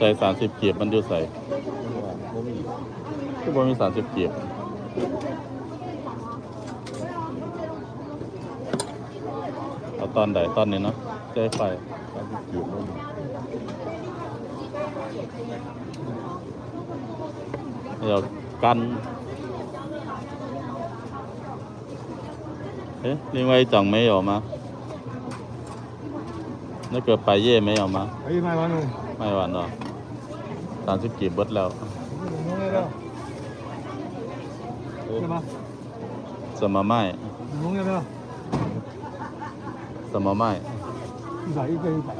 ใส่สามสิบเกียบมันอยู่ใส่ บ่มี ก็บ่มีสามสิบเกียบเอาตอนใดตอนนี้เนาะใช้ไฟ ตามที่เกียบบ่มี เดี๋ยวกันเอ๊ะ另外一张没有吗？那个百叶没有吗？ไอ้ไม่วันนึง ไม่หว านหรอสามสิบกีบเบิดแล้ว น้องได้แล้วใช่ปะ สมมาไม่ น้อง要不要 สมมาไม่ 一百一个一百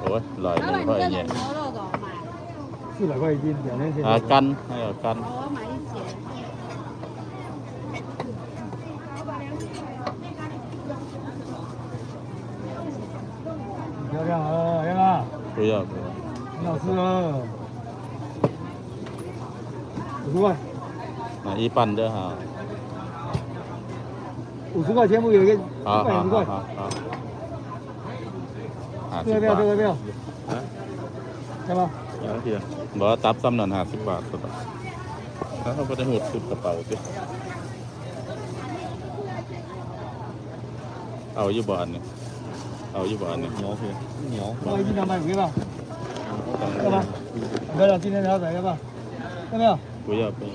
โอ้ยลอยห 老 นึ่ง 板，你 ค่อย 这 เงี้ย 种牛肉怎么买？四百块一斤两年前 อ่ากันให้เอากัน 我要买一节。漂亮啊来吧不要不要 很好吃啊五十块 มาอีปันเด้อฮะ 五十块全部有一个一 好好百五十块好好好ห้า 这 สิบ 个要不要 บาท 这个要不要 ฮะ ใช่ปะ อย่างเดียวบอกว่าตับซ้ำนั่นห้าสิบบาทสุดแล้วเขาไปได้หูดสุดกระเป๋าสิเอาอยู่บ่อันนี้เอาอยู่บ่อันนี้ เหนียวเหนียว这个一斤两百五要不要 干嘛你要今天他咋样吧。要没要不要不要。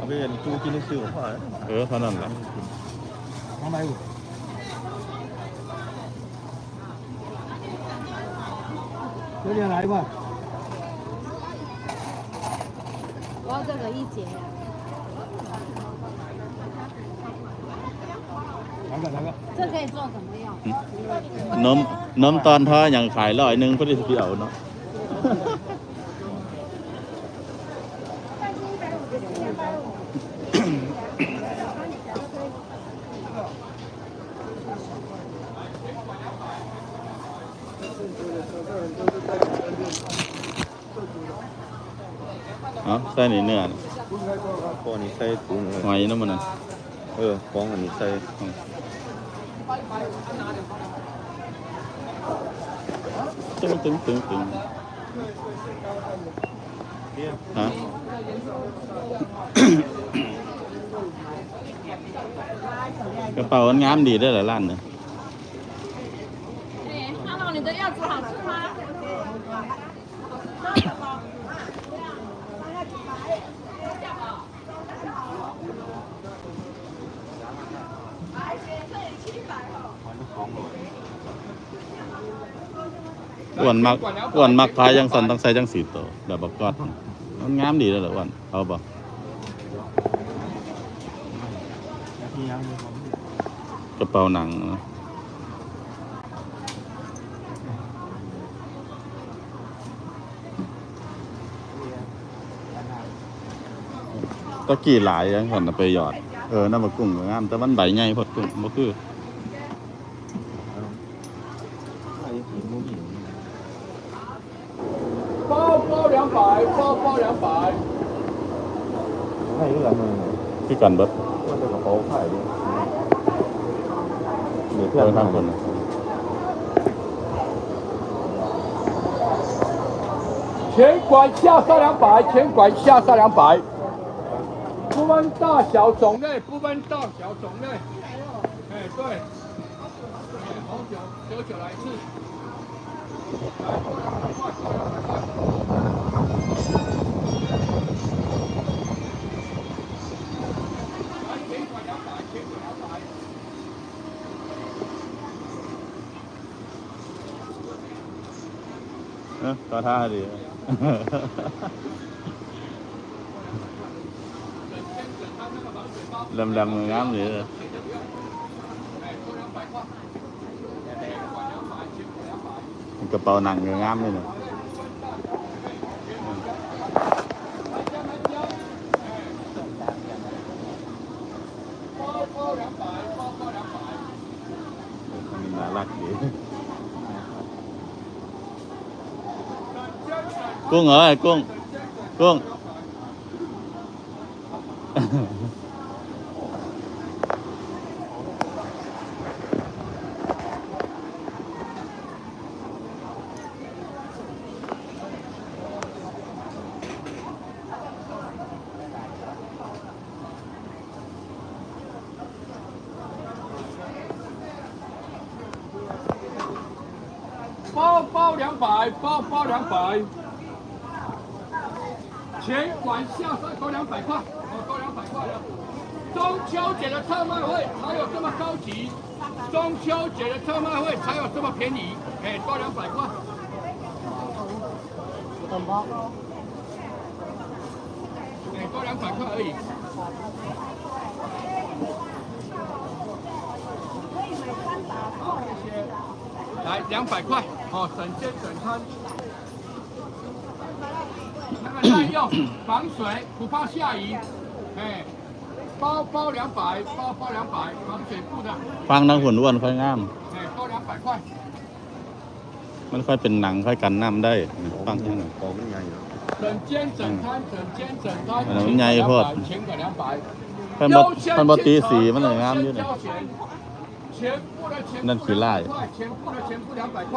啊不你租今天是我换来的额两百五一个。点来吧。我要这个一节。 这可以做什么用？ นมนมตอนท้ออย่างขายร้อยหนึ่งพอดีเดียวเนาะ เอาใส่นี่เนื้อน่ะ พอนี้ใส่ถุง หอยน้ำมันน่ะ เออฟองอันนี้ใส่ ตึงตึงตึงตึงฮะกระเป๋ามันงามดีเด้วยเหรอร้านเนี่ย อ้วนมักอ้วนมักพายจังสันต้องใส่จังสีโตแบบบักกอดมันงามดีเลยเหรออ้วนเอาบ่กระเป๋าหนังนะตะกี้หลายยังสันน่ะไปหยอด เออน้ำบักกุ้งก็งามแต่มันใบใหญ่พอดกุ้งบ่คือ 包两百那一人呢你不我这个包快一你不要上分了管下三两百前管下三两百不分大小种类不分大小种类哎对好久久来一次来过来 เออก็ท่าดีแหลมๆงามดีเลยกระเป๋าหนังก็งามเลยเนี่ยน่ารักดี Quân ở Quân Quân bao bao 两百，包包两百。全馆下山都两百块，哦，都两百块了。中秋节的特卖会才有这么高级，中秋节的特卖会才有这么便宜，哎，多两百块。等包。哎，多两百块而已。来，两百块，哦，整间整餐。那个耐用、防水，不怕下雨。哎，包包两百，包包两百，防水布的， ฟังทั้งหุ่นอ้วนค่อยงาม 哎，多两百块。 มันค่อยเป็นหนังค่อยกันน้ำได้ฟังทั้งนั้น ของมันใหญ่เนาะ 整间整餐，整间整餐，哎全人家一会儿馆两百，全馆两百。 เพิ่นบ่เพิ่นบ่ตีสีมันเลยงามอยู่ 优 นี่ 先挑选，全部的全那部是赖200块，全部的全部两百块，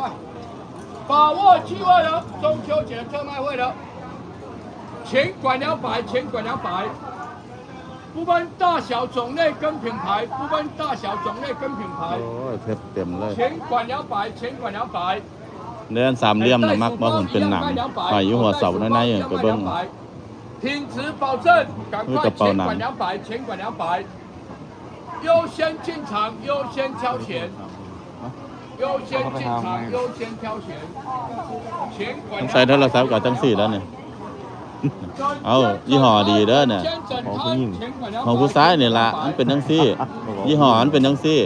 把握机会了，中秋节的特卖会了， 全馆两百，全馆两百，不分大小种类跟品牌，不分大小种类跟品 โอ้ 牌， ยเพชรเต็มเลย 全馆两百，全馆两百。 เดินสามเหลี่ยมน่ะมักบ่หุ่นเป็นหนังหอยอยู่หัวเสาในในๆไปเบิ่ง 品质保证，赶那快个包囊全馆两百，全馆两百，优先进场，优先挑选，优先进场，优先挑选，全馆 ต้องใช้โทรศัพท์กับจังสี่แล้วเนี่ย เอายี่ห้อดีเด้อเนี่ยของผู้ซ้ายนี่ล่ะมันเป็นจังซี่ ยี่ห้อมันเป็นจังซี่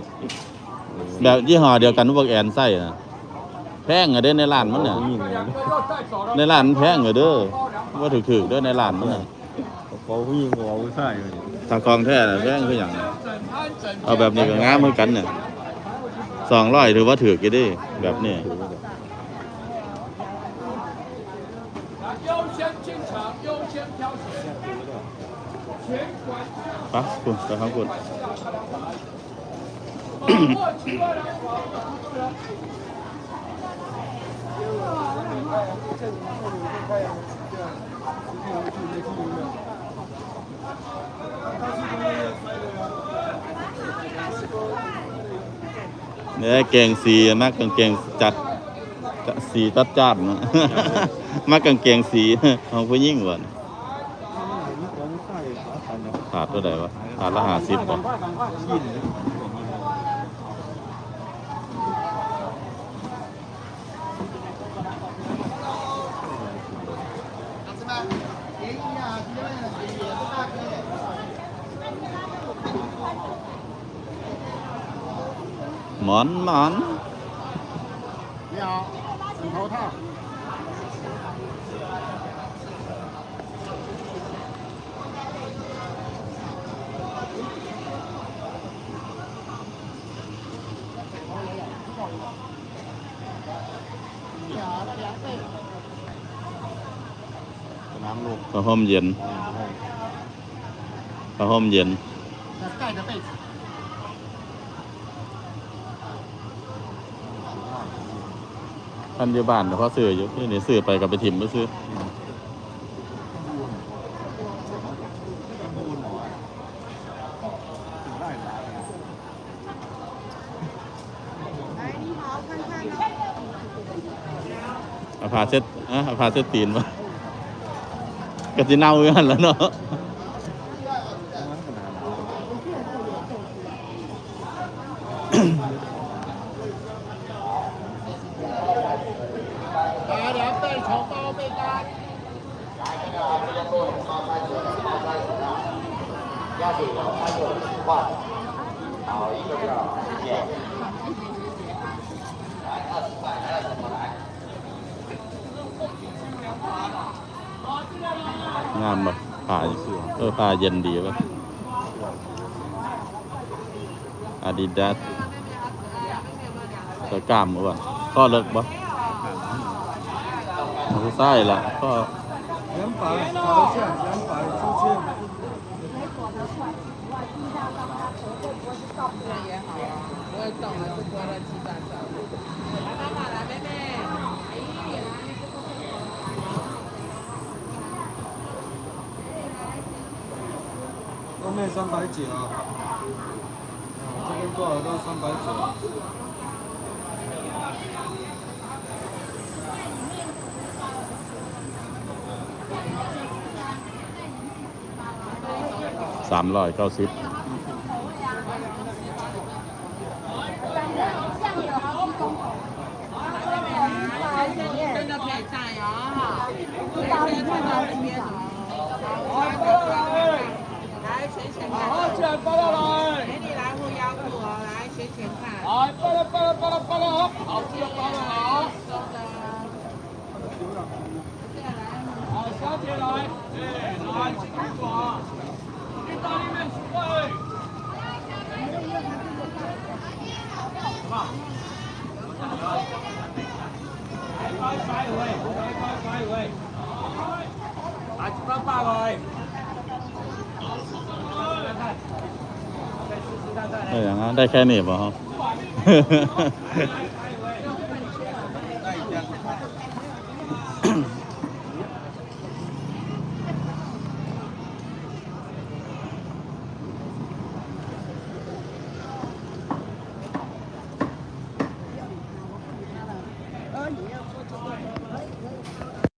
แบบยี่ห้อเดียวกันพวกแอนใส่น่ะแพงอะเด้อในร้านมันน่ะในร้านมันแพงอะเด้อว่าถูกๆเด้อในร้านมันน่ะของผู้หญิงของผู้ชายเลยถ้าของแท้น่ะแพงคือหยังน่ะเอาแบบนี้ก็งามเหมือนกันเนี่ย200ถือว่าถูกอยู่เดิแบบนี้ ปะคุณกระทังคุณเนี่ยแกงสีมากกางเกงจัดสีตัดจ้านนะมากกางเกงสีของผู้ยิ่งกว่ะ ตันเนาะขาดตัวใดวะขาดละห้าสิบป่ะยินหมอนหมอน ห่มเย็นผ้าห่มเย็นท่านอยู่บ้านแต่เขาซื้ออยู่นี่นี่ซื้อไปกับไปถิ่มไปซื้ออาพาเซตอ่อาพาเซตตีนมา กระจิเน่าอยู่หันแล้วเนาะ 打两倍炒包被单。 งามบ่ผ้าเออผ้าเย็นดีป่ะอาดิดาสใส่กล้ามบ่วะก็เลิกบ่ผู้ใส่ละก็ 两百，朝下两百出去。 东面三百九，这边多少到三百九？สามร้อยเก้าสิบ 哎，来，进去坐啊，意大